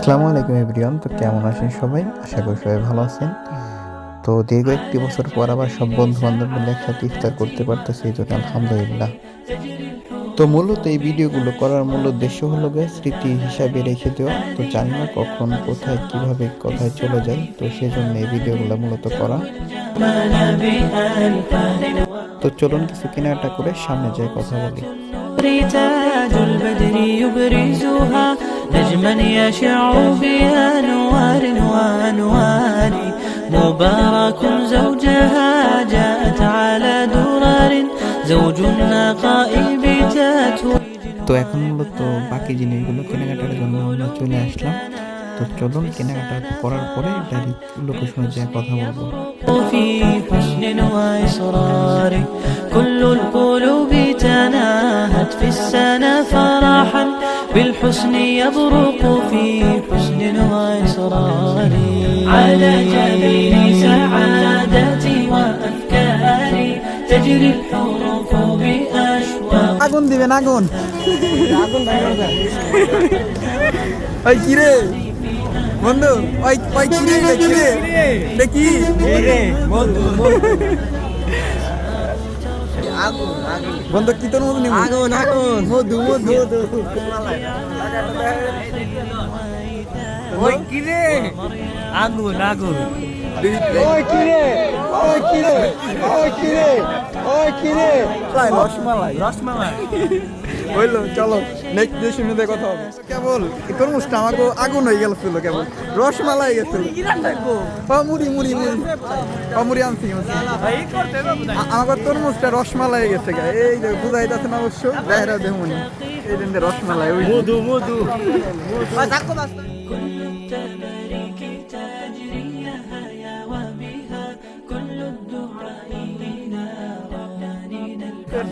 আসসালামু আলাইকুম এভরিওয়ান, তো কেমন আছেন সবাই? আশা করি সবাই ভালো আছেন। তো দীর্ঘ একটি বছর পর আবার সব বন্ধু বান্ধব মিলে একসাথে ইফতার করতে পারতেছি, এই জন্য আলহামদুলিল্লাহ। তো মূলত এই ভিডিওগুলো করার মূল উদ্দেশ্য হলো গে স্মৃতি হিসাবে রেখে দেওয়া। তো জানি না কখন, কোথায়, কীভাবে, কোথায় চলে যায়, তো সেজন্য এই ভিডিওগুলো মূলত করা। তো চলুন কিছু কেনাকাটা করে সামনে যাই কথা বলি। نجما يشع بأنوار وأنوار مبارك زوجها جاءت على درر زوج النقاء بتتويج তো এখন মূলত বাকি জিনিসগুলো কেনাকাটার জন্য আমরা চলে আসলাম তো চলুন কেনাকাটা করার পরে ডাইরেক্ট লোকেশনে যেয়ে কথা বলবো في حسن وإصرار كل القلوب تناهت في السنة فرحا بالحسن يبرق في حسن وإصرار على جبين سعادتي وأفكاري تجري الحروف بأشواق আগুন দিবেন আগুন ওই কি রে বন্ধু ওই ওই কি রে এটা কি রে এটা কি বন্ধু কি তোর মতো আগুন আগুন। মধু মধু ওই কি রে? আগুন আগুন। ওই কি রে? ওই কি রে? ওই কি রে? ওই কি রে? রসমালাই রসমালাই। হইল চলো নেক্সট ডিসিশনে কথা হবে। কেবল তরমুজটা আমাকে আগুন হয়ে গেল ছিল কেবল রসমালাই হয়ে গেছিল মুড়ি মুড়ি মুড়ি। মুড়ি আনছি আমার তরমুজটা রসমালাই গেছে গেছে এই বুঝাই যাচ্ছে না অবশ্য দেহরা দেমনি। এই দিন রসমালা মধু মধু।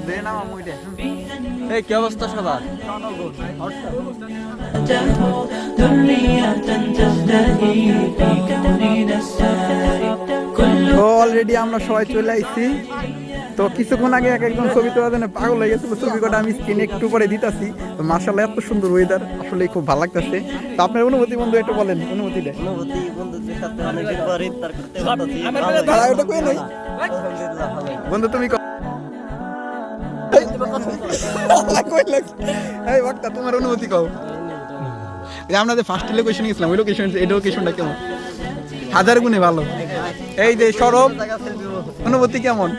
দেনা মুইটা এই কি অবস্থা সবার? তো অলরেডি আমরা সবাই চলে আইছি। তো কিছুক্ষণ আগে এক একজন ছবি তোলার জন্য পাগল হয়ে গেছিল ছবি কটা আমি স্ক্রিনে একটু পরে দিতাছি। তো মার্শাল এত সুন্দর ওয়েদার আসলে খুব ভালো লাগতেছে। তো আপনার অনুভূতি বন্ধু একটু বলেন অনুভূতি দেয় বন্ধু তুমি ক- কই লাগ এই বাক্তা তোমার অনুভূতি কও। আমরা যে ফার্স্ট লোকেশন গেছিলাম ওই লোকেশন এই লোকেশনটা কেমন? হাজার গুণে ভালো। এই যে সরব অনুভূতি কেমন?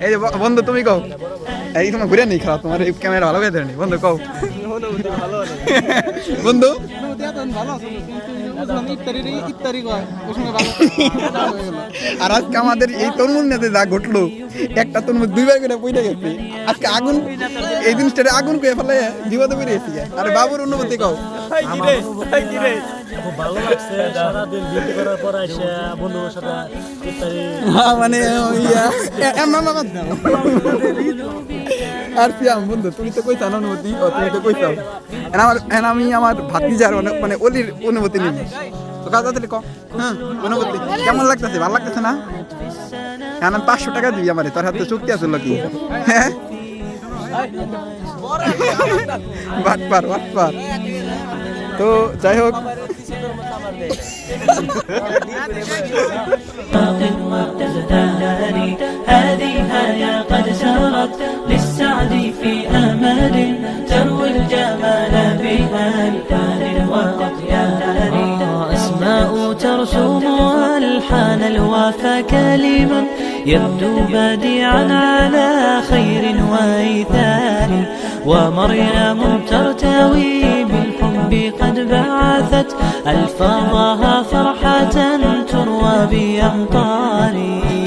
এই যে বন্ধু তুমি কও। এই তোমার ঘুরে নেই খারাপ তোমার এই ক্যামেরা ভালো করে নেই। বন্ধু কও। বন্ধু? আর আজকে আমাদের এই তরমুজ নেতে যা ঘটলো একটা তরমুজ দুইবার করে পইটা গেছে। আজকে আগুন এই জিনিসটা আগুন করে ফেলে বিপদে বেরিয়ে এসে আরে বাবুর অনুভূতি কও। মানে। আর পিয়াম বন্ধু তুমি তো কইতা না অনুভূতি তুমি তো কইতাও আমার এখন আমি আমার ভাতিজার অনেক মানে অলির অনুভূতি নিবি তো কাজ তাহলে কম হ্যাঁ অনুভূতি কেমন লাগতেছে ভালো লাগতেছে না এখন আমি পাঁচশো টাকা দিবি আমারে তোর হাতে চুক্তি আছে কি হ্যাঁ বাটপার বাটপার তো যাই হোক باق وتزدهري هذه هيا قد سارت للسعد أسماء ترسم ألحان الوفا كلما يبدو بديعا على خير وإيثار. ومريم ترتوي بالحب قد بعثت ألفاظها فرحة تروى بأمطار.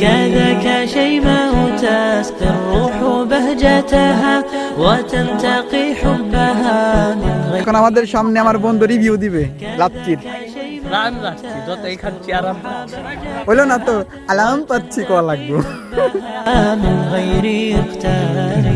كذاك شيماء تسقي الروح بهجتها وتنتقي حبها من غير এখন আমাদের সামনে আমার বন্ধু রিভিউ দিবে লাচ্চির রান রাখছি যতই খাচ্ছি আরাম পাচ্ছি হইলো না তো আলাম পাচ্ছি কয়া লাগবো من غير اختار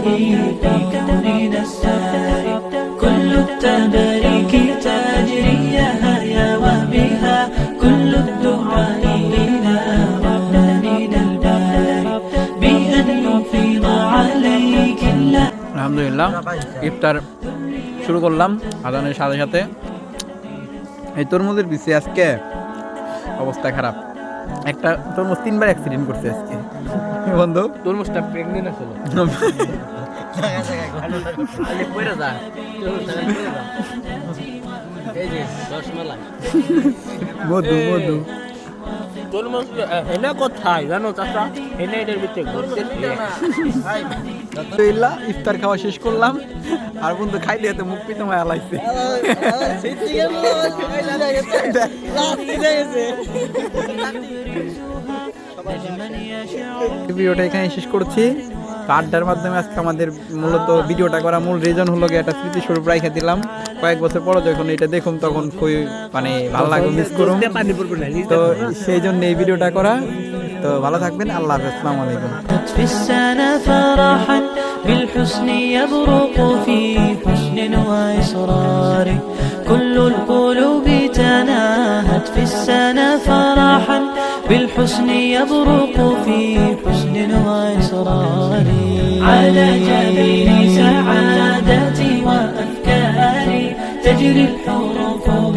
ذرية تزدهي في كوننا الساري كل التبارك تجري يا وبها كل الدعاء إلى ربنا الباري بأن يفيض عليك الله আলহামদুলিল্লাহ ইফতার শুরু করলাম আজানের সাথে সাথে এই তরমুজের বিষয়ে আজকে অবস্থা খারাপ একটা তরমুজ তিনবার অ্যাক্সিডেন্ট করছে আজকে বন্ধু তরমুজটা প্রেগনেন্ট আছে আলে পয়রা যা। তরমুজটা খালি পয়রা যা এই যে রসমালাই মধু মধু তরমুজ হেনা কোথায়? জানো চাচা? হেনা এটার ভিতরে ঘুরতে আলহামদুলিল্লাহ ইফতার খাওয়া শেষ করলাম। আর বন্ধু খাইলে এত মুখ পিতে মায়া লাগছে। ভিডিওটা এখানে শেষ করছি। তো আড্ডার মাধ্যমে আজকে আমাদের মূলত ভিডিওটা করা মূল রিজন হলো গিয়ে একটা স্মৃতিস্বরূপ রাইখা দিলাম কয়েক বছর পর যখন এটা দেখুন তখন খুবই মানে ভালো লাগবে মিস করুন পানি পড়বে না তো সেই জন্য এই ভিডিওটা করা তো ভালো থাকবেন আল্লাহ হাফেজ আসসালামু আলাইকুম في السنة فرحا بالحسن يبرق في حسن وإصرار كل القلوب تناهت في السنة فرحا بالحسن يبرق في حسن وإصرار على جبين سعادتي وأفكاري تجري الحروف